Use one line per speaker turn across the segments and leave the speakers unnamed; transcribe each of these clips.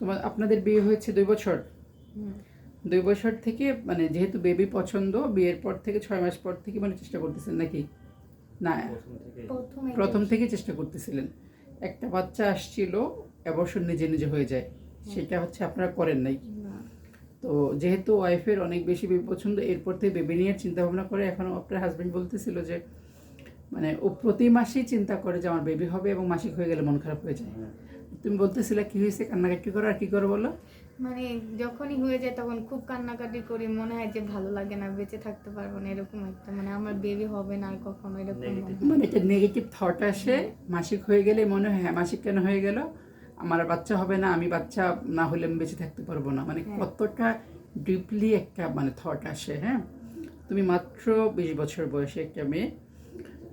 তোমার আপনাদের বিয়ে হয়েছে দুই বছর? দুই বছর থেকে মানে যেহেতু বেবি পছন্দ বিয়ের পর থেকে ছয় মাস পর থেকে মানে চেষ্টা করতেছেন নাকি? না
প্রথম
থেকে চেষ্টা করতেছিলেন। একটা বাচ্চা আসছিল অবশ্য নিজে নিজে হয়ে যায়। সেটা হচ্ছে আপনারা করেন নাই। তো যেহেতু ওয়াইফের অনেক বেশি বেবি পছন্দ এরপর থেকে বেবি নিয়ে চিন্তা ভাবনা করে এখনও আপনার হাজব্যান্ড বলতেছিল যে মানে ও প্রতি মাসেই চিন্তা করে যে আমার বেবি হবে এবং মাসিক হয়ে গেলে মন খারাপ হয়ে যায়। তুমি বলতেছিলে কি হয়েছে? কান্নাকাটি করো আর কি করো বলো?
মানে যখনই হয়ে যায় তখন খুব কান্নাকাটি করি মনে হয় যে ভালো লাগে না বেঁচে থাকতে পারব না এরকম একটা মানে আমার বেবি হবে না আর কখনো এরকম মানে
একটা নেগেটিভ থট আসে মাসিক হয়ে গেলে মনে হয় হ্যাঁ মাসিক কেন হয়ে গেল? আমার বাচ্চা হবে না আমি বাচ্চা না হলে আমি বেঁচে থাকতে পারব না। মানে
হ্যাঁ।
কতটা ডিপলি একটা মানে থট আসে হ্যাঁ? তুমি মাত্র বিশ বছর বয়সে একটা মেয়ে।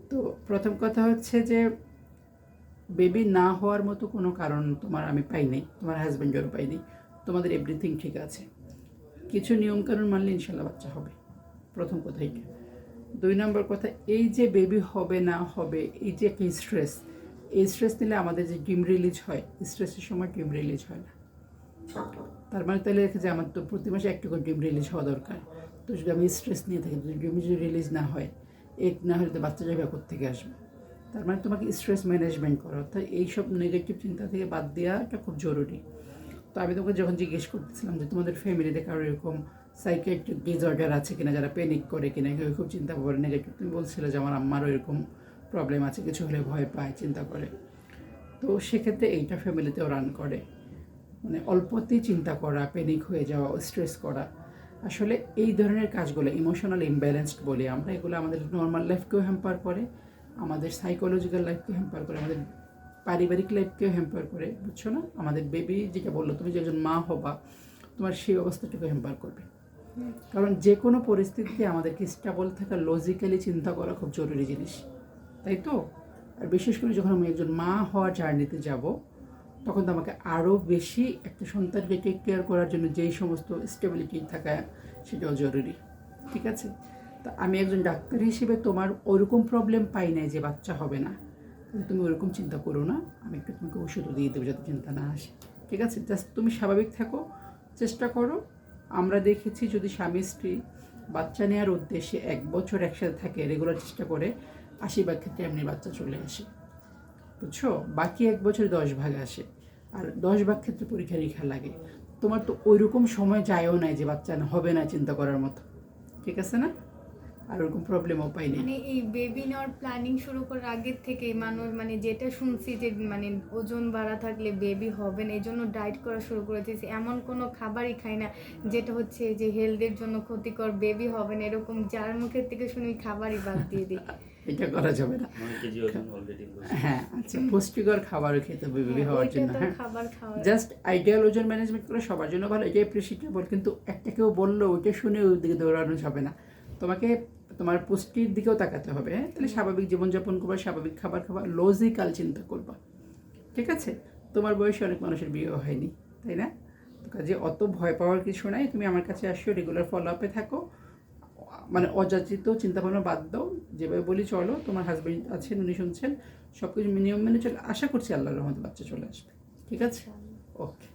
তো প্রথম কথা হচ্ছে যে বেবি না হওয়ার মতো কোনো কারণ তোমার আমি পাইনি, তোমার হাজব্যান্ডেরও পাইনি, তোমাদের এভরিথিং ঠিক আছে। কিছু নিয়মকানুন মানলে ইনশাল্লাহ বাচ্চা হবে। প্রথম কথা এইটা দুই নম্বর কথা, এই যে বেবি হবে না হবে, এই যে একটা স্ট্রেস এই স্ট্রেস নিলে আমাদের যে ডিম রিলিজ হয় স্ট্রেসের সময় ডিম রিলিজ হয় না। তার মানে তাহলে দেখে যে আমার তো প্রতি মাসে একটা করে ডিম রিলিজ হওয়া দরকার। তো যদি আমি স্ট্রেস নিয়ে থাকি, যদি ডিম যদি রিলিজ না হয়, এক না হলে তো বাচ্চা যাবে থেকে আসবে? তার মানে তোমাকে স্ট্রেস ম্যানেজমেন্ট করা। অর্থাৎ এইসব নেগেটিভ চিন্তা থেকে বাদ দেওয়াটা খুব জরুরি। তো আমি তোমাকে যখন জিজ্ঞেস করতেছিলাম যে তোমাদের ফ্যামিলিতে কারোর এরকম সাইকিয়াট্রিক ডিসঅর্ডার আছে কিনা, যারা প্যানিক করে কিনা, কেউ খুব চিন্তা করে নেগেটিভ তুমি বলছিলে যে আমার আম্মারও এরকম প্রবলেম আছে, কিছু হলে ভয় পায়, চিন্তা করে। তো সেক্ষেত্রে এইটা ফ্যামিলিতেও রান করে। মানে অল্পতেই চিন্তা করা প্যানিক হয়ে যাওয়া স্ট্রেস করা। আসলে এই ধরনের কাজগুলো ইমোশনাল ইমব্যালেন্সড বলি আমরা, এগুলো আমাদের নর্মাল লাইফকেও হ্যাম্পার করে। আমাদের সাইকোলজিক্যাল লাইফকে হ্যাম্পার করে, আমাদের পারিবারিক লাইফকেও হ্যাম্পার করে, বুঝছ না? আমাদের বেবি যেটা বলল, তুমি যে একজন মা হবা, তোমার সেই অবস্থাটাকে হ্যাম্পার করবে। কারণ যে কোনো পরিস্থিতিতে আমাদেরকে স্টেবল থাকা লজিক্যালি চিন্তা করা খুব জরুরি জিনিস, তাই তো? আর বিশেষ করে যখন আমি একজন মা হওয়ার জার্নিতে যাব, তখন তো আমাকে আরও বেশি একটা সন্তানকে টেক কেয়ার করার জন্য যেই সমস্ত স্টেবিলিটি থাকা, সেটাও জরুরি, ঠিক আছে? তা আমি একজন ডাক্তার হিসেবে তোমার ওরকম প্রবলেম পাই নাই যে বাচ্চা হবে না। তুমি ওরকম চিন্তা করো না, আমি একটু তোমাকে ওষুধও দিয়ে দেবো যাতে চিন্তা না আসে। ঠিক আছে? জাস্ট তুমি স্বাভাবিক থাকো, চেষ্টা করো। আমরা দেখেছি যদি স্বামী স্ত্রী বাচ্চা নেওয়ার উদ্দেশ্যে এক বছর একসাথে থাকে রেগুলার চেষ্টা করে আশি ভাগ ক্ষেত্রে এমনি বাচ্চা চলে আসে। বুঝছ? বাকি এক বছর দশ ভাগ আসে। আর দশ ভাগ ক্ষেত্রে পরীক্ষা নিরীক্ষা লাগে। তোমার তো ওইরকম সময় যায়ও নাই যে বাচ্চা হবে না চিন্তা করার মতো। ঠিক আছে না? আর ওরকম প্রবলেমও পাইনি।
মানে এই বেবি নেওয়ার প্ল্যানিং শুরু করার আগের থেকে মানুষ মানে যেটা শুনছি যে মানে ওজন বাড়া থাকলে বেবি হবে না এই জন্য ডায়েট করা শুরু করেছে। এমন কোনো খাবারই খাই না যেটা হচ্ছে যে হেলথের জন্য ক্ষতিকর বেবি হবে না এরকম যার মুখের থেকে শুনি খাবারই বাদ দিয়ে দিই।
এটা করা যাবে না। হ্যাঁ আচ্ছা পুষ্টিকর খাবারও খেতে হবে বেবি হওয়ার জন্য হ্যাঁ? জাস্ট আইডিয়াল ওজন ম্যানেজমেন্ট করে সবার জন্য ভালো এটাই প্রেসিটেবল কিন্তু একটা কেউ বলল ওইটা শুনে ওই দিকে দৌড়ানো যাবে না। তোমাকে তোমার পুষ্টির দিকেও তাকাতে হবে হ্যাঁ? তাহলে স্বাভাবিক জীবনযাপন করবা স্বাভাবিক খাবার খাবা লজিক্যাল চিন্তা করবা ঠিক আছে? তোমার বয়সে অনেক মানুষের বিয়ে হয়নি তাই না? কাজে অত ভয় পাওয়ার কিছু নাই তুমি আমার কাছে আসো রেগুলার ফলো আপে থাকো। মানে অযাচিত চিন্তাভাবনা বাদ দাও যেভাবে বলি চলো তোমার হাজবেন্ড আছেন উনি শুনছেন সব কিছু নিয়ম মেনে চলে আশা করছি আল্লাহর রহমতে বাচ্চা চলে আসবে ঠিক আছে? ওকে